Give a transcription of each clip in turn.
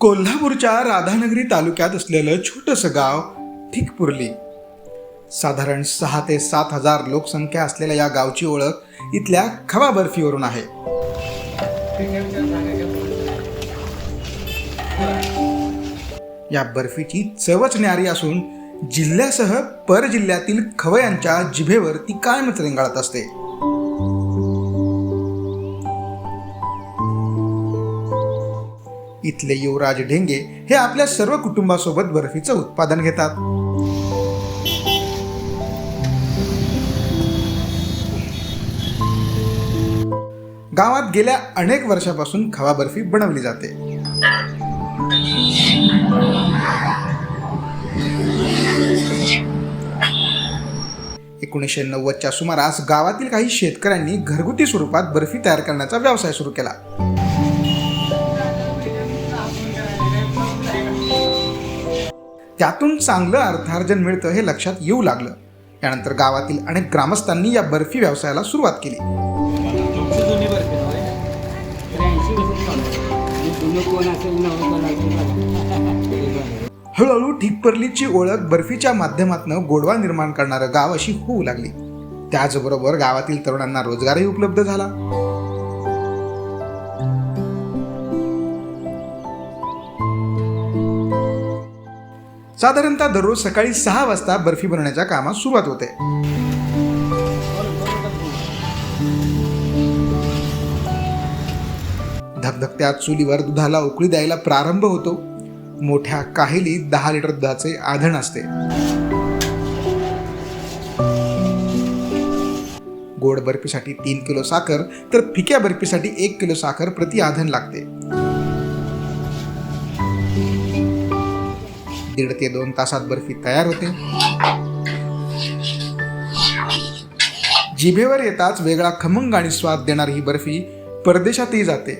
कोल्हापूरच्या राधानगरी तालुक्यात असलेलं छोटंसं गाव ठिकपुर्ली. साधारण सहा ते सात हजार लोकसंख्या असलेल्या या गावची ओळख इथल्या खवा बर्फीवरून आहे. या बर्फीची चवच न्यारी असून जिल्ह्यासह परजिल्ह्यातील खवयांच्या जिभेवर ती कायमच रेंगाळत असते. इथले युवराज ढेंगे हे आपल्या सर्व कुटुंबासोबत बर्फीचं उत्पादन घेतात. गावात गेल्या अनेक वर्षापासून खवा बर्फी बनवली जाते. एकोणीसशे नव्वदच्या सुमारास गावातील काही शेतकऱ्यांनी घरगुती स्वरूपात बर्फी तयार करण्याचा व्यवसाय सुरू केला. त्यातून चांगलं अर्थार्जन मिळतं हे लक्षात येऊ लागलं. त्यानंतर गावातील अनेक ग्रामस्थांनी या बर्फी व्यवसायाला सुरुवात केली. हळूहळू ठिकपर्लीची ओळख बर्फीच्या माध्यमातून गोडवा निर्माण करणारं गाव अशी होऊ लागली. त्याचबरोबर गावातील तरुणांना रोजगारही उपलब्ध झाला. साधारणतः दररोज सकाळी सहा वाजता बर्फी बनवण्याच्या कामात सुरुवात होते. धगधगत्या चुलीवर दुधाला उकळी द्यायला प्रारंभ होतो. मोठ्या काहेलीत दहा लिटर दुधाचे आधण असते. गोड बर्फीसाठी तीन किलो साखर तर फिक्या बर्फीसाठी एक किलो साखर प्रति आधण लागते. दीड ते दोन तासात बर्फी तयार होते. जिभेवर येताच वेगळा खमंग आणि स्वाद देणारी ही बर्फी परदेशातही जाते.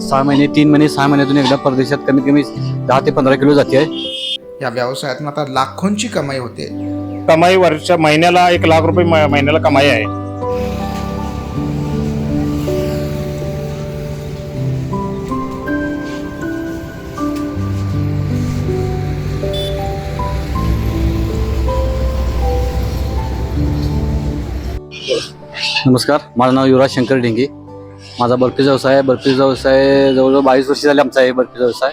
सहा महिने तीन महिने सहा महिन्यातून एकदा परदेशात कमीत कमी दहा ते पंधरा किलो जाते. या व्यवसायातून आता लाखोंची कमाई होते. कमाई वर्ष महिन्याला एक लाख रुपये म- महिन्याला कमाई आहे. नमस्कार माझं नाव युवराज शंकर ढेंगे. माझा बर्फीचा व्यवसाय आहे. बर्फीचा व्यवसाय जवळजवळ बावीस वर्ष झाले आमचा आहे बर्फीचा व्यवसाय.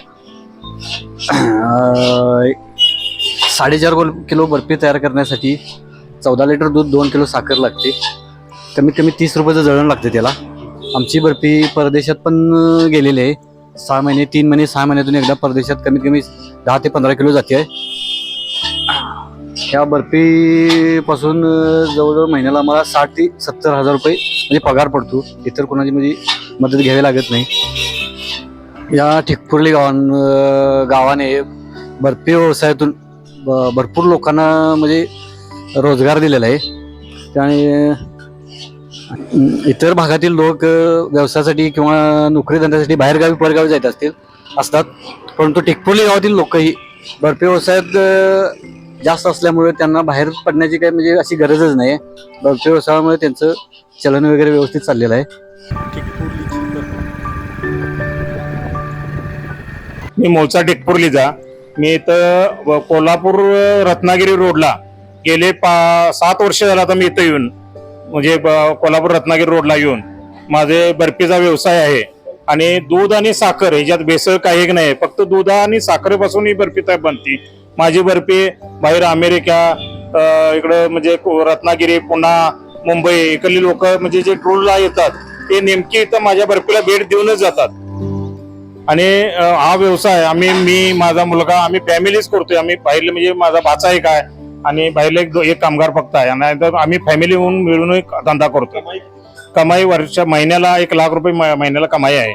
साडेचार गोल किलो बर्फी तयार करण्यासाठी चौदा लिटर दूध दोन किलो साखर लागते. कमीत कमी तीस रुपयाचं जळण लागते त्याला. आमची बर्फी परदेशात पण गेलेली आहे. सहा महिने तीन महिने सहा महिन्यातून एकदा परदेशात कमीत कमी दहा ते पंधरा किलो जाते. आहे या बर्फीपासून जवळजवळ महिन्याला आम्हाला साठ ते सत्तर हजार रुपये म्हणजे पगार पडतो. इतर कोणाची म्हणजे मदत घ्यावी लागत नाही. या ठिकपुर्ली गावां गावाने बर्फी व्यवसायातून ब- भरपूर लोकांना म्हणजे रोजगार दिलेला आहे. त्याने इतर भागातील लोक व्यवसायासाठी किंवा नोकरी धंद्यासाठी बाहेरगावी परगावी जात असतील असतात. परंतु टिकपोली गावातील लोकही बर्फी व्यवसायात जास्त असल्यामुळे त्यांना बाहेर पडण्याची काही म्हणजे अशी गरजच नाही. बर्फी व्यवसायामुळे त्यांचं चलन वगैरे व्यवस्थित चाललेलं आहे. मी मोलचा टेकपुर्लीचा मी इथं कोल्हापूर रत्नागिरी रोडला गेले पा सात वर्ष झालं आता मी इथं येऊन. म्हणजे ब- कोल्हापूर रत्नागिरी रोडला येऊन. माझे बर्फीचा व्यवसाय आहे. आणि दूध आणि साखर ह्याच्यात भेसळ काही नाही. फक्त दूध आणि साखरेपासून ही बर्फी तयार बनते. माझी बर्फी बाहेर अमेरिका इकडं म्हणजे रत्नागिरी पुन्हा मुंबई इकडली लोक म्हणजे जे ट्रोलला येतात ते नेमकी इथं माझ्या बर्फीला भेट देऊनच जातात. आणि हा व्यवसाय आम्ही मी माझा मुलगा आम्ही फॅमिलीच करतोय. आम्ही बाहेर म्हणजे माझा भाचा एक आहे आणि बाहेर एक एक कामगार फक्त आहे. आणि तर आम्ही फॅमिली होऊन मिळून एक धंदा करतो कमाई वर्ष महिन्याला एक लाख रुपये महिन्याला कमाई आहे.